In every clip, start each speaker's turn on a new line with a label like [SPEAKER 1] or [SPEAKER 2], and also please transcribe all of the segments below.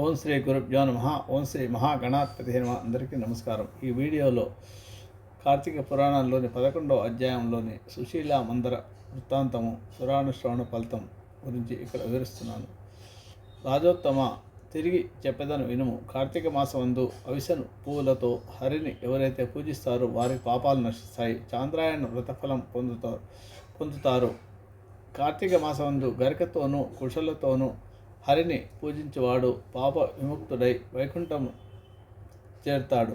[SPEAKER 1] ఓం శ్రీ గురుభ్యో నమ. ఓం శ్రీ మహాగణాధిపతి నమ అందరికీ నమస్కారం. ఈ వీడియోలో కార్తీక పురాణంలోని పదకొండవ అధ్యాయంలోని సుశీల మందర వృత్తాంతము పురాణ శ్రవణ ఫలితం గురించి ఇక్కడ వివరిస్తున్నాను. రాజోత్తమ తిరిగి చెప్పేదను వినుము. కార్తీక మాసమందు అవిసను పువ్వులతో హరిని ఎవరైతే పూజిస్తారో వారి పాపాలు నశిస్తాయి. చాంద్రాయణ వ్రతఫలం పొందుతారు పొందుతారు. కార్తీక మాసమందు గరికతోనూ కుషలతోనూ హరిని పూజించేవాడు పాప విముక్తుడై వైకుంఠం చేరుతాడు.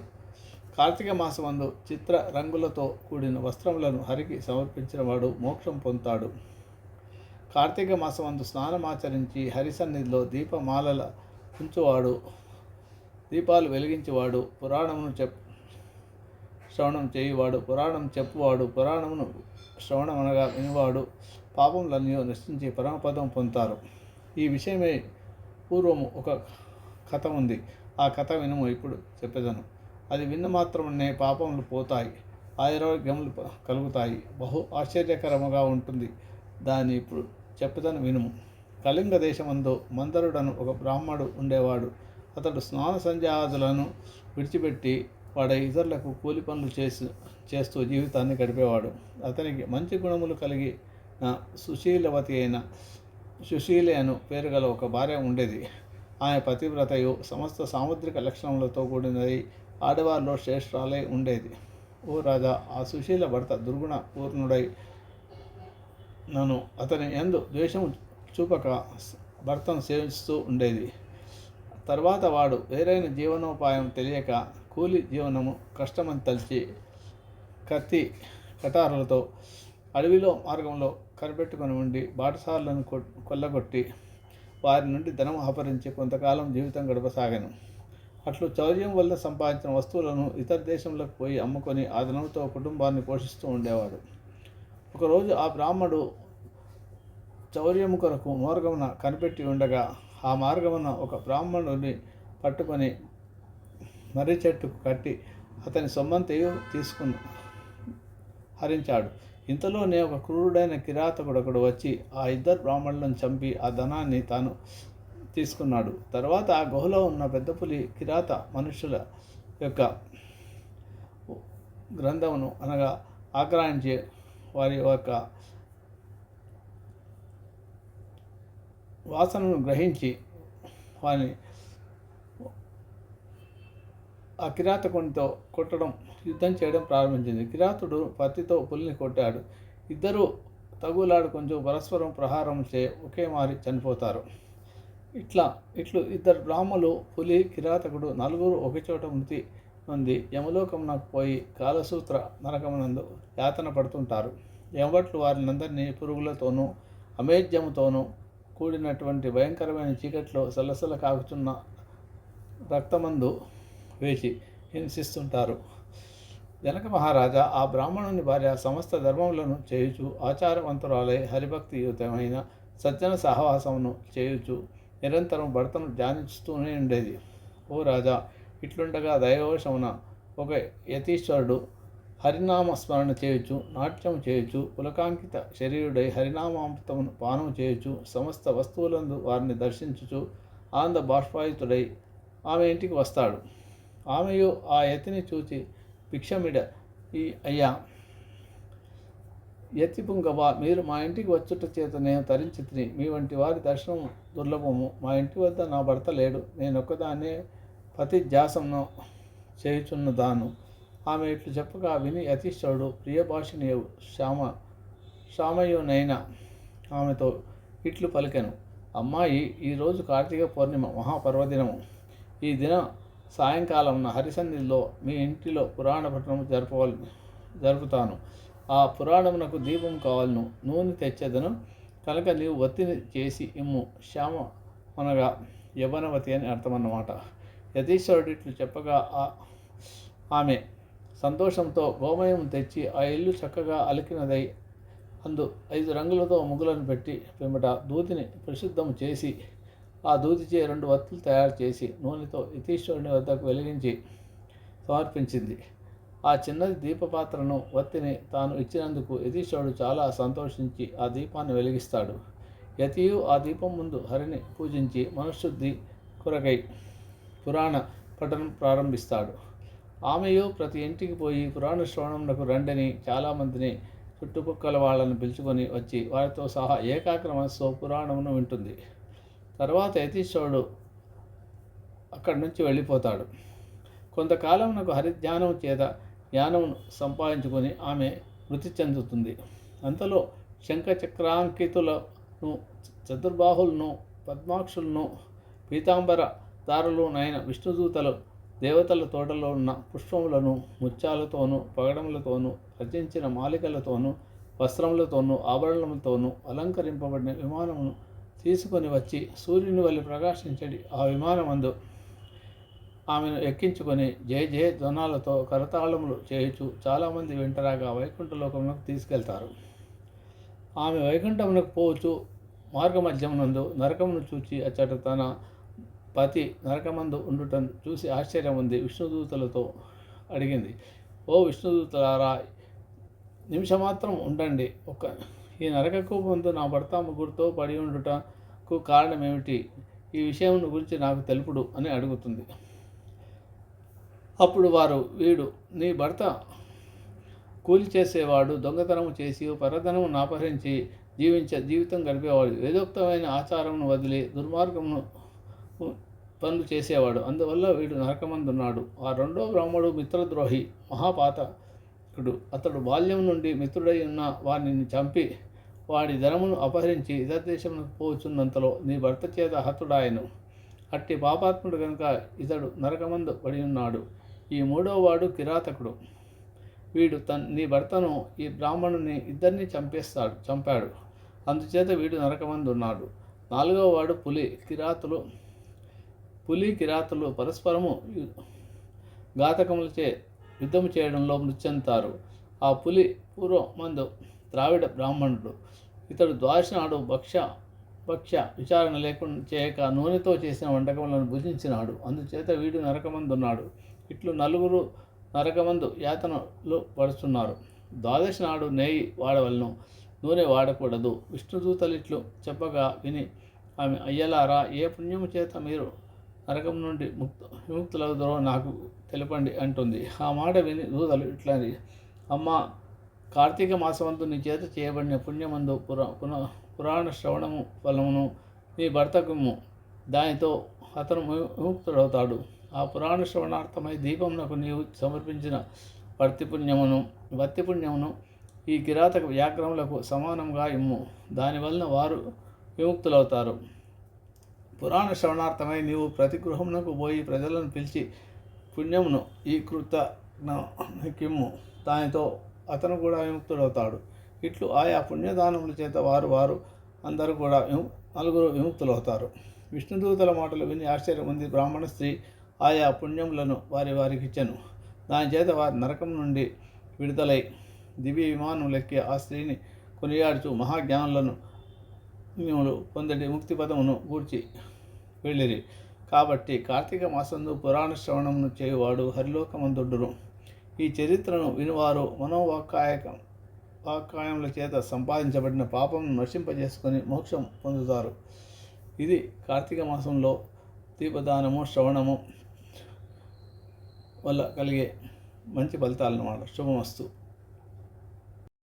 [SPEAKER 1] కార్తీక మాసమందు చిత్ర రంగులతో కూడిన వస్త్రములను హరికి సమర్పించిన మోక్షం పొందుతాడు. కార్తీక మాసమందు స్నానమాచరించి హరి సన్నిధిలో దీపమాలల ఉంచువాడు దీపాలు వెలిగించేవాడు పురాణమును చెప్ శ్రవణం చేయువాడు పురాణం చెప్పువాడు పురాణమును శ్రవణమనగా వినివాడు పాపములన్నీ నశించి పరమపదం పొందుతారు. ఈ విషయమై పూర్వము ఒక కథ ఉంది. ఆ కథ వినుము ఇప్పుడు చెప్పేదను. అది విన్న మాత్రమే పాపములు పోతాయి. ఆరోగ్యములు కలుగుతాయి. బహు ఆశ్చర్యకరముగా ఉంటుంది. దాన్ని ఇప్పుడు చెప్పేదను వినుము. కళింగ దేశమందు మందరుడను ఒక బ్రాహ్మడు ఉండేవాడు. అతడు స్నాన సంధ్యాదులను విడిచిపెట్టి వాడ ఇతరులకు కూలి పనులు చేసి చేస్తూ జీవితాన్ని గడిపేవాడు. అతనికి మంచి గుణములు కలిగి సుశీలవతి అయిన సుశీలి అను పేరు గల ఒక భార్య ఉండేది. ఆమె పతివ్రతయు సమస్త సాముద్రిక లక్షణములతో కూడినది ఆడవారిలో శ్రేష్ఠాలై ఉండేది. ఓ రాజా ఆ సుశీల భర్త దుర్గుణ పూర్ణుడై నన్ను అతని ఎందు ద్వేషం చూపక భర్తను సేవిస్తూ ఉండేది. తర్వాత వాడు వేరైన జీవనోపాయం తెలియక కూలి జీవనము కష్టమని తలిచి కత్తి కటారులతో అడవిలో మార్గంలో కనిపెట్టుకొని ఉండి బాటసార్లను కొ- కొల్లగొట్టి వారి నుండి ధనం ఆపరించి కొంతకాలం జీవితం గడపసాగాను. అట్లు చౌర్యం వల్ల సంపాదించిన వస్తువులను ఇతర దేశంలోకి పోయి అమ్ముకొని ఆ ధనంతో కుటుంబాన్ని పోషిస్తూ ఉండేవాడు. ఒకరోజు ఆ బ్రాహ్మడు చౌర్యము కొరకు మార్గమున కనిపెట్టి ఉండగా ఆ మార్గమున ఒక బ్రాహ్మణుడిని పట్టుకొని మర్రి చెట్టుకు కట్టి అతని సొమ్మంతయు తీసుకుని హరించాడు. ఇంతలోనే ఒక క్రూరుడైన కిరాతకుడు ఒకడు వచ్చి ఆ ఇద్దరు బ్రాహ్మణులను చంపి ఆ ధనాన్ని తాను తీసుకున్నాడు. తర్వాత ఆ గుహలో ఉన్న పెద్ద పులి కిరాత మనుషుల యొక్క గ్రంథమును అనగా ఆక్రాయించి వారి యొక్క వాసనను గ్రహించి వారిని ఆ కిరాతకునితో కొట్టడం యుద్ధం చేయడం ప్రారంభించింది. కిరాతుడు పత్తితో పులిని కొట్టాడు. ఇద్దరు తగులాడు కొంచెం పరస్పరం ప్రహారం చే ఒకే మారి చనిపోతారు. ఇట్లా ఇట్లు ఇద్దరు బ్రాహ్మలు పులి కిరాతకుడు నలుగురు ఒకచోట మృతి నుండి యమలోకమునకు పోయి కాలసూత్ర నరకమునందు యాతన పడుతుంటారు. యమభట్లు వారినందరినీ పురుగులతోనూ అమేధ్యముతోనూ కూడినటువంటి భయంకరమైన చీకట్లో సలసల కాకుతున్న రక్తమందు వేచి హింసిస్తుంటారు. జనక మహారాజా ఆ బ్రాహ్మణుని భార్య సమస్త ధర్మములను చేయుచు ఆచారవంతురాలై హరిభక్తియుతమైన సజ్జన సహవాసమును చేయుచు నిరంతరం భర్తను ధ్యానిస్తూనే ఉండేది. ఓ రాజా ఇట్లుండగా దైవవశమున ఒక యతీశ్వరుడు హరినామ స్మరణ చేయుచు నాట్యం చేయుచు పులకాంకిత శరీరుడై హరినామామృతమును పానం చేయుచు సమస్త వస్తువులందు వారిని దర్శించుచు ఆనంద బాష్పాయుతుడై ఆమె ఇంటికి వస్తాడు. ఆమెయు ఆ ఎత్తిని చూచి భిక్షమిడ. ఈ అయ్యా ఎత్తి పుంగవ మీరు మా ఇంటికి వచ్చుట చేత నేను తరించి తిని మీ వంటి వారి దర్శనం దుర్లభము. మా ఇంటి వద్ద నా భర్త లేడు. నేను ఒక్కదాన్నే పతి చేయుచున్న దాను ఆమె ఇట్లు చెప్పగా విని యతీశ్వరుడు ప్రియభాషిని శ్యామ శ్యామయునైనా ఆమెతో ఇట్లు పలికెను. అమ్మాయి ఈరోజు కార్తీక పౌర్ణిమ మహాపర్వదినము. ఈ దిన సాయంకాలం హరిసన్నిధిలో మీ ఇంటిలో పురాణ పఠనం జరపవల్ జరుపుతాను. ఆ పురాణమునకు దీపం కావాలను నూనె తెచ్చేదను కనుక నీవు ఒత్తిడి చేసి ఇమ్ము శ్యామ అనగా యవనవతి అని అర్థమన్నమాట. యతీశ్వరుడు ఇట్లు చెప్పగా ఆ- ఆమె సంతోషంతో గోమయం తెచ్చి ఆ ఇల్లు చక్కగా అలికినదై అందు ఐదు రంగులతో ముగ్గులను పెట్టి పిమ్మట దూతిని పరిశుద్ధం చేసి ఆ దూదిచే రెండు వత్తులు తయారు చేసి నూనెతో యతీశ్వరుని వద్దకు వెలిగించి సమర్పించింది. ఆ చిన్నది దీపపాత్రను వత్తిని తాను ఇచ్చినందుకు యతీశ్వరుడు చాలా సంతోషించి ఆ దీపాన్ని వెలిగిస్తాడు. యతియు ఆ దీపం ముందు హరిని పూజించి మనుశుద్ధి కొరకై పురాణ పఠనం ప్రారంభిస్తాడు. ఆమెయు ప్రతి ఇంటికి పోయి పురాణ శ్రవణంలకు రండని చాలామందిని చుట్టుపక్కల వాళ్ళను పిలుచుకొని వచ్చి వారితో సహా ఏకాగ్ర మనస్సు పురాణమును వింటుంది. తర్వాత యతీశ్వరుడు అక్కడి నుంచి వెళ్ళిపోతాడు. కొంతకాలం నాకు హరిధ్యానం చేత జ్ఞానం సంపాదించుకొని ఆమె మృతి చెందుతుంది. అంతలో శంఖచక్రాంకితులను చతుర్బాహులను పద్మాక్షులను పీతాంబర దారులునైన విష్ణుదూతలు దేవతల తోటలో ఉన్న పుష్పములను ముత్యాలతోనూ పగడములతోనూ రచించిన మాలికలతోనూ వస్త్రములతోనూ ఆభరణములతోనూ అలంకరింపబడిన విమానమును తీసుకొని వచ్చి సూర్యుని వల్ల ప్రకాశించడి ఆ విమానమందు ఆమెను ఎక్కించుకొని జయ జయ ధ్వనాలతో కరతాళములు చేయుచు చాలామంది వెంటరాగా వైకుంఠలోకమునకు తీసుకెళ్తారు. ఆమె వైకుంఠమునకు పోవచ్చు మార్గమధ్యమునందు నరకమును చూచి అచ్చట తన పతి నరకమందు ఉండుటం చూసి ఆశ్చర్యం ఉంది విష్ణుదూతలతో అడిగింది. ఓ విష్ణుదూతలారా నిమిషమాత్రం ఉండండి. ఒక ఈ నరకకు ముందు నా భర్త ముగ్గురితో పడి కు కారణం ఏమిటి? ఈ విషయం గురించి నాకు తెలుపుడు అని అడుగుతుంది. అప్పుడు వారు వీడు నీ భర్త కూలి చేసేవాడు దొంగతనం చేసి పరధనము నాపహరించి జీవించే జీవితం గడిపేవాడు. వేదోక్తమైన ఆచారమును వదిలి దుర్మార్గమును పనులు చేసేవాడు. అందువల్ల వీడు నరకమందున్నాడు. ఆ రెండో బ్రాహ్మడు మిత్రద్రోహి మహాపాతకుడు. అతడు బాల్యం నుండి మిత్రుడై ఉన్న వారిని చంపి వాడి ధనమును అపహరించి ఇతర దేశమునకు పోచున్నంతలో నీ భర్త చేత హతుడాయను. అట్టి పాపాత్ముడు కనుక ఇతడు నరకమందు పడి ఉన్నాడు. ఈ మూడవ వాడు కిరాతకుడు. వీడు తన్ నీ భర్తను ఈ బ్రాహ్మణుని ఇద్దరిని చంపేస్తాడు చంపాడు. అందుచేత వీడు నరకమందు ఉన్నాడు నాలుగవ వాడు పులి కిరాతులు. పులి కిరాతులు పరస్పరము ఘాతకములచే యుద్ధము చేయడంలో మృత్యంతారు. ఆ పులి పూర్వమందు ద్రావిడ బ్రాహ్మణుడు. ఇతడు ద్వాదశ నాడు భక్ష భక్ష్య విచారణ లేకుండా చేయక నూనెతో చేసిన వంటకములను భుజించినాడు. అందుచేత వీడు నరకమందున్నాడు. ఇట్లు నలుగురు నరకమందు యాతనలు పడుతున్నారు ద్వాదశి నాడు నెయ్యి వాడవలను నూనె వాడకూడదు. విష్ణుదూతలు ఇట్లు చెప్పగా విని ఆమె అయ్యలారా ఏ పుణ్యము చేత మీరు నరకం నుండి ముక్త విముక్తులవుతారో నాకు తెలపండి అంటుంది. ఆ మాట విని దూతలు ఇట్లా అమ్మ కార్తీక మాసమందు నీ చేత చేయబడిన పుణ్యమందు పురా పున పురాణ శ్రవణము ఫలమును నీ భర్తకుము దానితో అతను విముక్తుడవుతాడు. ఆ పురాణ శ్రవణార్థమై దీపమునకు నీవు సమర్పించిన వర్తి పుణ్యమును పుణ్యమును ఈ కిరాతక వ్యాగ్రములకు సమానంగా ఇమ్ము. దానివలన వారు విముక్తులవుతారు. పురాణ శ్రవణార్థమై నీవు ప్రతి గృహమునకు పోయి ప్రజలను పిలిచి పుణ్యమును ఈ కృత కిమ్ము. దానితో అతను కూడా విముక్తుడవుతాడు. ఇట్లు ఆయా పుణ్యదానముల చేత వారు వారు అందరూ కూడా విము- నలుగురు విముక్తులవుతారు. విష్ణుదూతల మాటలు విని ఆశ్చర్యం ఉంది బ్రాహ్మణ స్త్రీ ఆయా పుణ్యములను వారి వారికి ఇచ్చెను. దాని చేత వారి నరకం నుండి విడుదలై దివ్య విమానం లెక్కి ఆ స్త్రీని కొనియాడుచు మహాజ్ఞానులను పుణ్యములు పొందటి ముక్తి పదమును గూర్చి వెళ్ళిరి. కాబట్టి కార్తీక మాసందు పురాణ శ్రవణమును చేయువాడు హరిలోకమందుడును. ఈ చరిత్రను వినివారు మనోవాకాయక వాకాయముల చేత సంపాదించబడిన పాపం నశింపజేసుకొని మోక్షం పొందుతారు. ఇది కార్తీక మాసంలో దీపదానము శ్రవణము వల్ల కలిగే మంచి ఫలితాలన్నమాట. శుభమస్తు.